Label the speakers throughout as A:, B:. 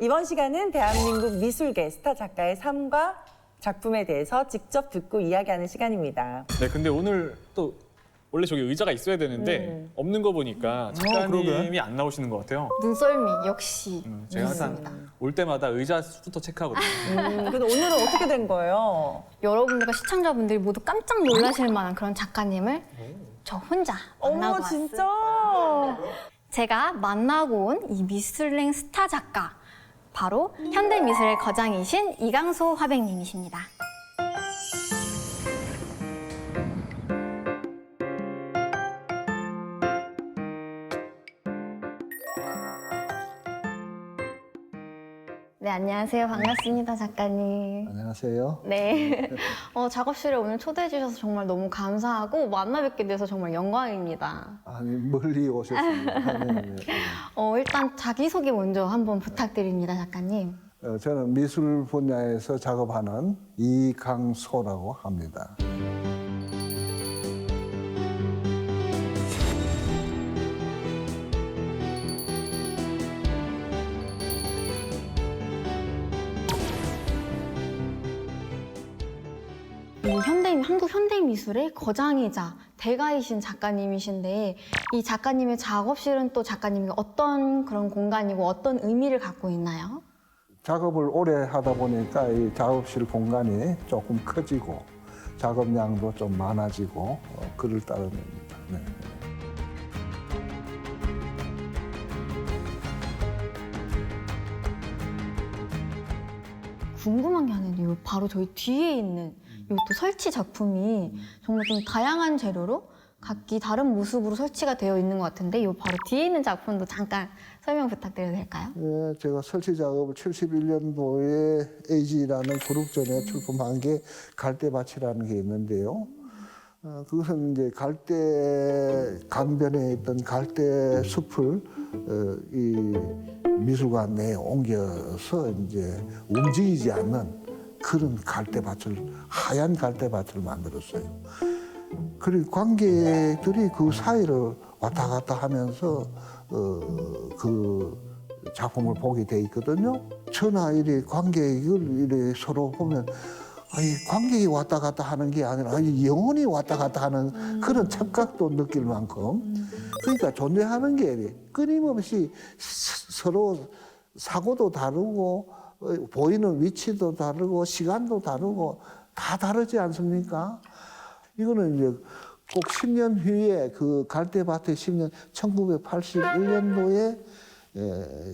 A: 이번 시간은 대한민국 미술계 스타 작가의 삶과 작품에 대해서 직접 듣고 이야기하는 시간입니다.
B: 네, 근데 오늘 또 원래 저기 의자가 있어야 되는데
A: 음.
B: 없는 거 보니까 작가님이 안 나오시는 것 같아요.
C: 눈썰미 역시
B: 음, 제가 항상
C: 있습니다.
B: 올 때마다 의자 수부터 체크하거든요.
A: 음, 근데 오늘은 어떻게 된 거예요?
C: 여러분들과 시청자분들이 모두 깜짝 놀라실 만한 그런 작가님을 저 혼자 만나고
A: 어머
C: 왔어요.
A: 진짜?
C: 제가 만나고 온 이 미술랭 스타 작가 바로 현대미술의 거장이신 이강소 화백님이십니다. 안녕하세요. 반갑습니다, 작가님.
D: 안녕하세요.
C: 네. 어, 작업실에 오늘 초대해 주셔서 정말 너무 감사하고 만나 뵙게 돼서 정말 영광입니다.
D: 아니 멀리 오셨습니다. 네, 네.
C: 어, 일단 자기소개 먼저 한번 부탁드립니다, 작가님.
D: 어, 저는 미술 분야에서 작업하는 이강소라고 합니다.
C: 한국 현대 미술의 거장이자 대가이신 작가님이신데 이 작가님의 작업실은 또 작가님이 어떤 그런 공간이고 어떤 의미를 갖고 있나요?
D: 작업을 오래 하다 보니까 이 작업실 공간이 조금 커지고 작업량도 좀 많아지고 어, 그럴 따름입니다. 네.
C: 궁금한 게 하나 있는데 요 바로 저희 뒤에 있는 이것도 설치 작품이 정말 좀 다양한 재료로 각기 다른 모습으로 설치가 되어 있는 것 같은데 요 바로 뒤에 있는 작품도 잠깐 설명 부탁드려도 될까요?
D: 예, 제가 설치 작업을 71년도에 에이지라는 그룹전에 출품한 게 갈대밭이라는 게 있는데요. 어, 그것은 이제 갈대 강변에 있던 갈대 숲을 어, 이 미술관 내에 옮겨서 이제 움직이지 않는 그런 갈대밭을 하얀 갈대밭을 만들었어요. 그리고 관객들이 그 사이를 왔다 갔다 하면서 어, 그 작품을 보게 돼 있거든요. 이래 관객을 이래 서로 보면 아니 관객이 왔다 갔다 하는 게 아니라 아니 영혼이 왔다 갔다 하는 그런 착각도 느낄 만큼 그러니까 존재하는 게 끊임없이 스- 서로 사고도 다르고 어, 보이는 위치도 다르고 시간도 다르고 다 다르지 않습니까? 이거는 이제 꼭 10년 후에 그 갈대밭의 10년 1981년도에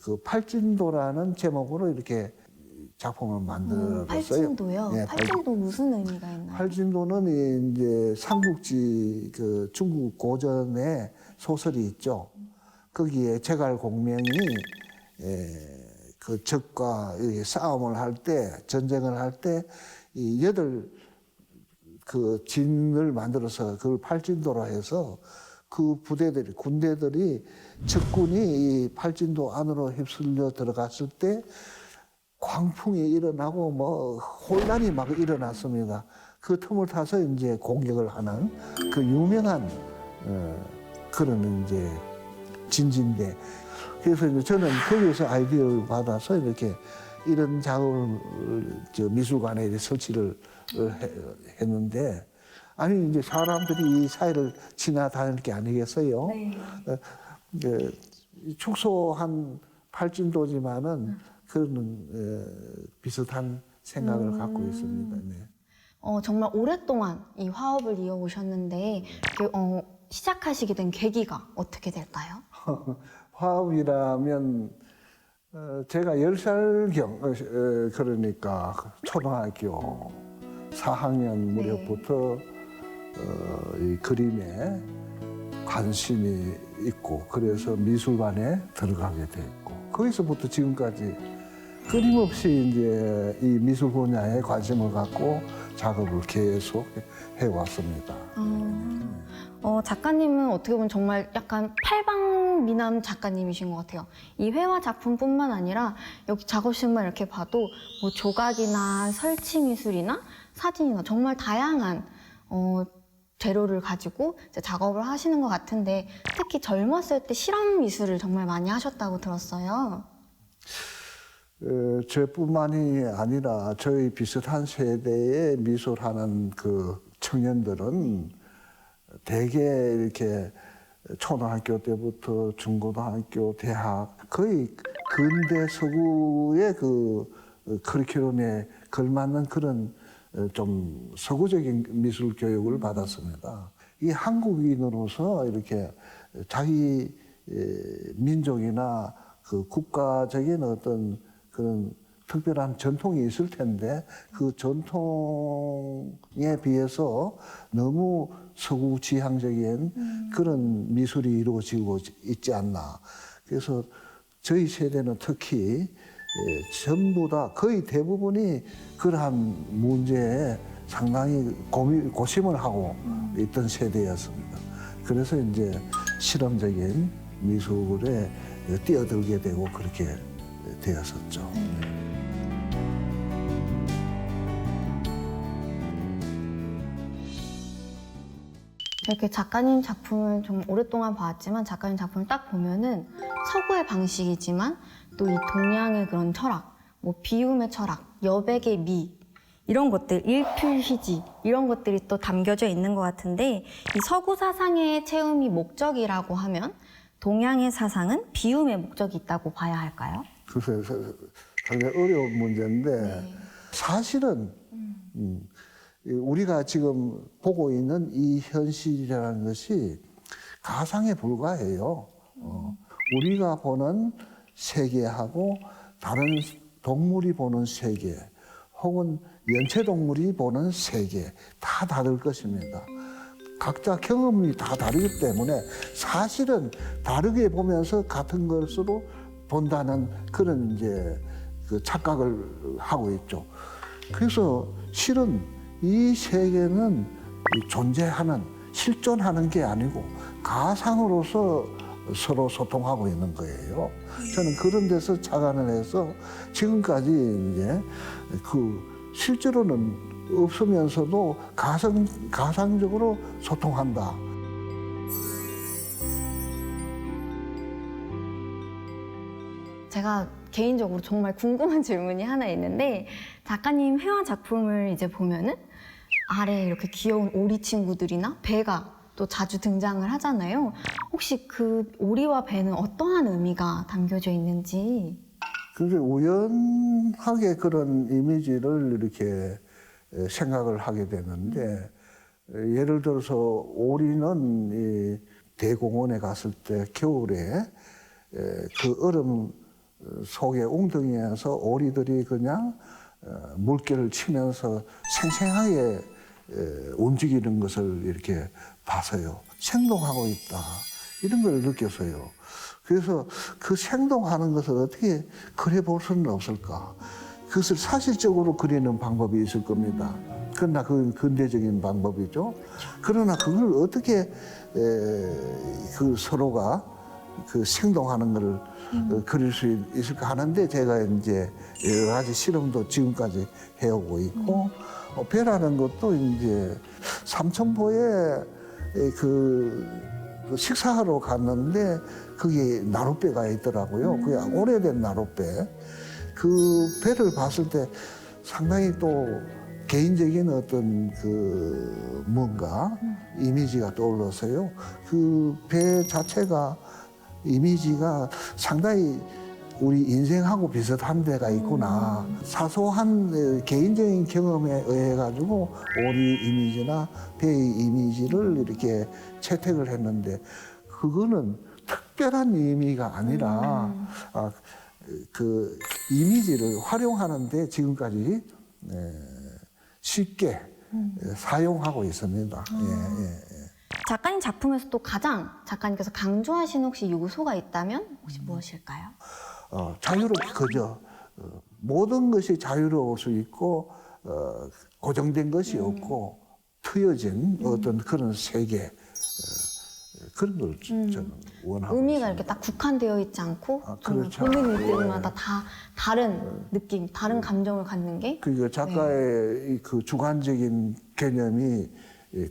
D: 그 팔진도라는 제목으로 이렇게 작품을 만들었어요.
C: 음, 팔진도요?
D: 네,
C: 팔진도 무슨 의미가 있나요?
D: 팔진도는 이제 삼국지 그 중국 고전에 소설이 있죠. 거기에 제갈공명이 에, 그 적과 이 싸움을 할 때 전쟁을 할 때 이 여덟 그 진을 만들어서 그걸 팔진도로 해서 그 부대들이 군대들이 적군이 이 팔진도 안으로 휩쓸려 들어갔을 때 광풍이 일어나고 뭐 혼란이 막 일어났습니다. 그 틈을 타서 이제 공격을 하는 그 유명한 어, 그런 이제 진지인데 그래서 이제 저는 거기에서 아이디어를 받아서 이렇게 이런 작업을 저 미술관에 설치를 해- 했는데 아니 이제 사람들이 이 사이를 지나다닐 게 아니겠어요? 어, 그 축소한 팔진도지만은 그런 어, 비슷한 생각을 갖고 있습니다. 네.
C: 어, 정말 오랫동안 이 화업을 이어오셨는데 이렇게, 어, 시작하시게 된 계기가 어떻게 될까요?
D: 화업이라면 어, 제가 10살경 어, 그러니까 초등학교 4학년 무렵부터 어, 이 그림에 관심이 있고 그래서 미술관에 들어가게 됐고 거기서부터 지금까지 끊임없이 이제 이 미술 분야에 관심을 갖고 작업을 계속 해왔습니다.
C: 어, 작가님은 어떻게 보면 정말 약간 팔방 미남 작가님이신 것 같아요. 이 회화 작품뿐만 아니라 여기 작업실만 이렇게 봐도 뭐 조각이나 설치 미술이나 사진이나 정말 다양한 어, 재료를 가지고 이제 작업을 하시는 것 같은데 특히 젊었을 때 실험 미술을 정말 많이 하셨다고 들었어요.
D: 어, 저뿐만이 아니라 저희 비슷한 세대의 미술하는 그 청년들은 대개 이렇게 초등학교 때부터 중고등학교, 대학 거의 근대 서구의 그 커리큘럼에 걸맞는 그런 어, 좀 서구적인 미술 교육을 받았습니다. 이 한국인으로서 이렇게 자기 에, 민족이나 그 국가적인 어떤 그런 특별한 전통이 있을 텐데 그 전통에 비해서 너무 서구 지향적인 그런 미술이 이루어지고 있지 않나. 그래서 저희 세대는 특히 예, 전부 다 거의 대부분이 그러한 문제에 상당히 고민, 고심을 하고 있던 세대였습니다. 그래서 이제 실험적인 미술에 뛰어들게 되고 그렇게 되었었죠.
C: 이렇게 작가님 작품을 좀 오랫동안 봐왔지만 작가님 작품을 딱 보면은 서구의 방식이지만 또 이 동양의 그런 철학, 뭐 비움의 철학, 여백의 미 이런 것들, 일필휘지 이런 것들이 또 담겨져 있는 것 같은데 이 서구 사상의 체험이 목적이라고 하면 동양의 사상은 비움의 목적이 있다고 봐야 할까요?
D: 글쎄 상당히 어려운 문제인데 사실은 음, 이 우리가 지금 보고 있는 이 현실이라는 것이 가상에 불과해요. 어, 우리가 보는 세계하고 다른 동물이 보는 세계 혹은 연체 동물이 보는 세계 다 다를 것입니다. 각자 경험이 다 다르기 때문에 사실은 다르게 보면서 같은 것으로 본다는 그런 이제 그 착각을 하고 있죠. 그래서 실은 이 세계는 이 존재하는 실존하는 게 아니고 가상으로서 서로 소통하고 있는 거예요. 저는 그런 데서 착안을 해서 지금까지 이제 그 실제로는 없으면서도 가상 가상적으로 소통한다.
C: 제가 개인적으로 정말 궁금한 질문이 하나 있는데 작가님 회화 작품을 이제 보면은 아래 이렇게 귀여운 오리 친구들이나 배가 또 자주 등장을 하잖아요. 혹시 그 오리와 배는 어떠한 의미가 담겨져 있는지
D: 그게 우연하게 그런 이미지를 이렇게 에, 생각을 하게 되는데 에, 예를 들어서 오리는 이 대공원에 갔을 때 겨울에 에, 그 얼음 속에 웅덩이에서 오리들이 그냥 어, 물결을 치면서 생생하게 에, 움직이는 것을 이렇게 봐서요. 생동하고 있다. 이런 걸 느꼈어요. 그래서 그 생동하는 것을 어떻게 그려 볼 수는 없을까? 그것을 사실적으로 그리는 방법이 있을 겁니다. 그러나 그건 근대적인 방법이죠. 그러나 그걸 어떻게 에, 그 서로가 그 생동하는 것을 어, 그릴 수 있- 있을까 하는데 제가 이제 여러 가지 실험도 지금까지 해오고 있고 어, 배라는 것도 이제 삼천포에 에, 그, 그 식사하러 갔는데 거기 나룻배가 있더라고요. 그게 오래된 나룻배. 그 배를 봤을 때 상당히 또 개인적인 어떤 그 뭔가 이미지가 떠올랐어요. 그 배 자체가 이미지가 상당히 우리 인생하고 비슷한 데가 있구나. 사소한 어, 개인적인 경험에 의해 가지고 오리 이미지나 배의 이미지를 이렇게 채택을 했는데 그거는 특별한 의미가 아니라 아, 그 이미지를 활용하는데 지금까지 에, 쉽게 에, 사용하고 있습니다. 예, 예, 예.
C: 작가님 작품에서 또 가장 작가님께서 강조하시는 혹시 요소가 있다면 혹시 무엇일까요?
D: 어, 자유롭게 그저 어, 모든 것이 자유로울 수 있고 어, 고정된 것이 없고 트여진 어떤 그런 세계 어, 그런 걸 저는 원하고
C: 의미가
D: 있습니다.
C: 이렇게 딱 국한되어 있지 않고
D: 아,
C: 정말
D: 그렇죠.
C: 보는
D: 예.
C: 이때마다 다 다른 느낌, 다른 감정을 갖는 게
D: 그러니까 작가의 이그 주관적인 개념이 이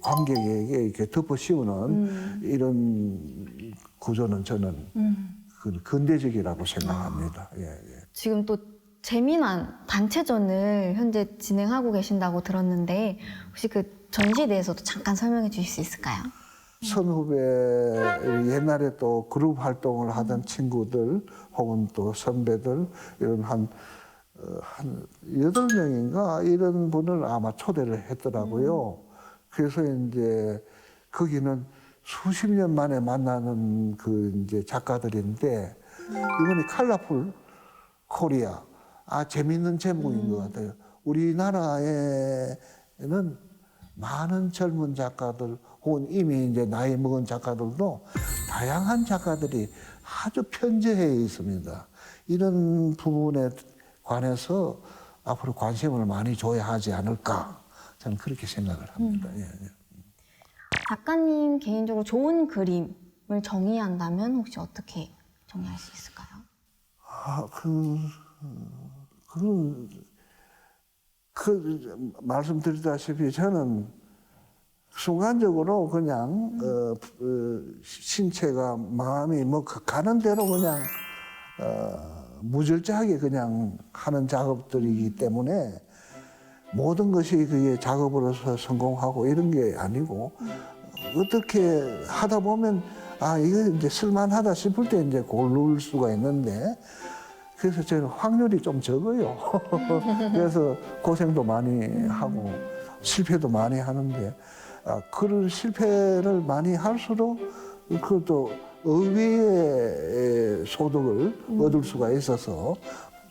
D: 관객에게 이렇게 덮어 씌우는 이런 구조는 저는 그 근대적이라고 생각합니다. 예, 예.
C: 지금 또 재미난 단체전을 현재 진행하고 계신다고 들었는데 혹시 그 전시에 대해서도 잠깐 설명해 주실 수 있을까요?
D: 선후배 옛날에 또 그룹 활동을 하던 친구들 혹은 또 선배들 이런 한, 어, 한 여덟 명인가 이런 분을 아마 초대를 했더라고요. 그래서 이제 거기는 수십 년 만에 만나는 그 이제 작가들인데 이번에 칼라풀 코리아 아 재밌는 제목인 것 같아요. 우리나라에는 많은 젊은 작가들 혹은 이미 이제 나이 먹은 작가들도 다양한 작가들이 아주 편재해 있습니다. 이런 부분에 관해서 앞으로 관심을 많이 줘야 하지 않을까 저는 그렇게 생각을 합니다. 예, 예.
C: 작가님 개인적으로 좋은 그림을 정의한다면 혹시 어떻게 정의할 수 있을까요?
D: 아, 그, 그, 그, 말씀드리다시피 저는 순간적으로 그냥, 어, 어, 신체가, 마음이 뭐 가- 가는 대로 그냥, 어, 무절제하게 그냥 하는 작업들이기 때문에 모든 것이 그게 작업으로서 성공하고 이런 게 아니고 어떻게 하다 보면 아 이거 이제 쓸만하다 싶을 때 이제 고를 수가 있는데 그래서 저는 확률이 좀 적어요. 그래서 고생도 많이 하고 실패도 많이 하는데 아, 그런 실패를 많이 할수록 그것도 의외의 소득을 얻을 수가 있어서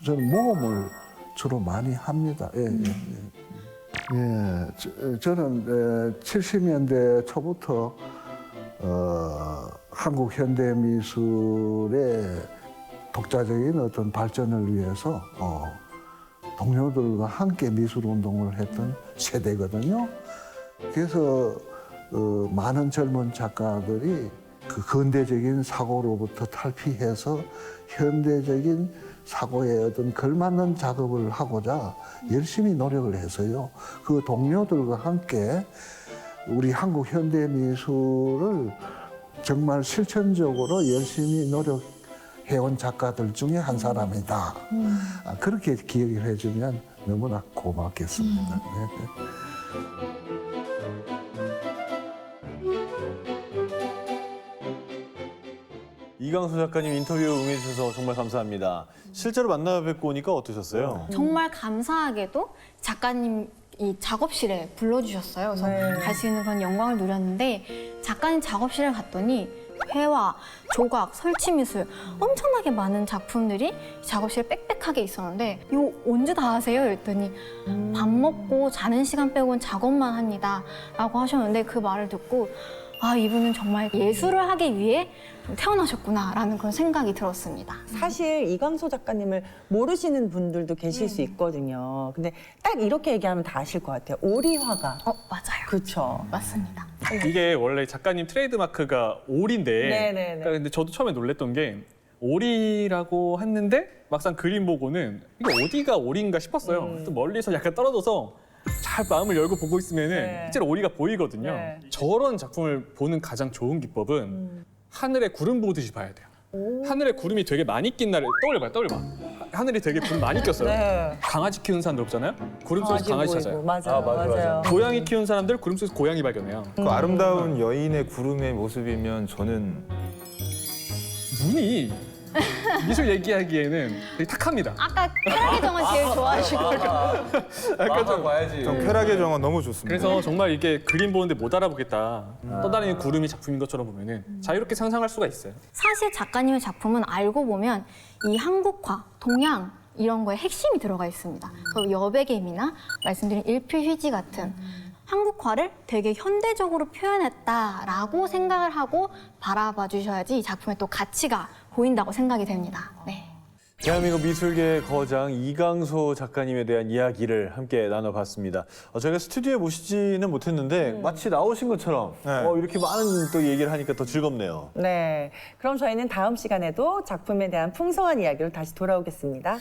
D: 저는 모험을 주로 많이 합니다. 예, 예, 예. 예, 저, 저는 70년대 초부터 어, 한국 현대 미술의 독자적인 어떤 발전을 위해서 어, 동료들과 함께 미술 운동을 했던 세대거든요. 그래서 어, 많은 젊은 작가들이 그 근대적인 사고로부터 탈피해서 현대적인 사고에 어떤 걸맞는 작업을 하고자 열심히 노력을 해서요. 그 동료들과 함께 우리 한국 현대 미술을 정말 실천적으로 열심히 노력해온 작가들 중에 한 사람이다. 아, 그렇게 기억을 해주면 너무나 고맙겠습니다. 네.
E: 이강수 작가님 인터뷰 응해주셔서 정말 감사합니다. 실제로 만나 뵙고 오니까 어떠셨어요?
C: 정말 감사하게도 작가님 이 작업실에 불러주셨어요. 그래서
A: 네.
C: 갈수 있는 그런 영광을 누렸는데 작가님 작업실에 갔더니 회화, 조각, 설치 미술 엄청나게 많은 작품들이 작업실에 빽빽하게 있었는데 이거 언제 다 하세요? 그랬더니 밥 먹고 자는 시간 빼고는 작업만 합니다. 라고 하셨는데 그 말을 듣고 아 이분은 정말 예술을 하기 위해 태어나셨구나라는 그런 생각이 들었습니다.
A: 사실 이광소 작가님을 모르시는 분들도 계실 수 있거든요. 근데 딱 이렇게 얘기하면 다 아실 것 같아요. 오리화가.
C: 어 맞아요.
A: 그렇죠.
C: 맞습니다.
B: 이게 원래 작가님 트레이드 마크가 오리인데
A: 네네네.
B: 그러니까 근데 저도 처음에 놀랬던 게 오리라고 했는데 막상 그림 보고는 이게 어디가 오리인가 싶었어요.
A: 음.
B: 또 멀리서 약간 떨어져서 잘 마음을 열고 보고 있으면은
A: 네.
B: 실제로 오리가 보이거든요.
A: 네.
B: 저런 작품을 보는 가장 좋은 기법은
A: 음.
B: 하늘에 구름 보듯이 봐야 돼요. 하늘에 구름이 되게 많이 낀 날을 떠올려봐요, 떠올려봐. 하늘에 되게 구름 많이 꼈어요.
A: 네.
B: 강아지 키우는 사람들 없잖아요. 구름 속에서 강아지
A: 보이고.
B: 찾아요.
A: 맞아요.
E: 아, 맞아, 맞아.
A: 맞아요.
B: 고양이 키우는 사람들 구름 속에서 고양이 발견해요.
F: 그 아름다운 여인의 구름의 모습이면 저는
B: 눈이 미술 얘기하기에는 되게 탁합니다.
C: 아까 쾌락의 정원 제일 좋아하시고
B: 약간 좀
E: 봐야지.
F: 전 쾌락의 정원 너무 좋습니다.
B: 그래서 정말 이게 그림 보는데 못 알아보겠다. 떠다니는 구름이 작품인 것처럼 보면은 자유롭게 상상할 수가 있어요.
C: 사실 작가님의 작품은 알고 보면 이 한국화, 동양 이런 거에 핵심이 들어가 있습니다. 그 여백엠이나 말씀드린 일필휘지 같은 한국화를 되게 현대적으로 표현했다라고 생각을 하고 바라봐 주셔야지 이 작품에 또 가치가 보인다고 생각이 됩니다. 네.
E: 대한민국 미술계의 거장 이강소 작가님에 대한 이야기를 함께 나눠봤습니다. 어, 저희가 스튜디오에 모시지는 못했는데 마치 나오신 것처럼
F: 네.
E: 어, 이렇게 많은 또 얘기를 하니까 더 즐겁네요.
A: 네. 그럼 저희는 다음 시간에도 작품에 대한 풍성한 이야기로 다시 돌아오겠습니다.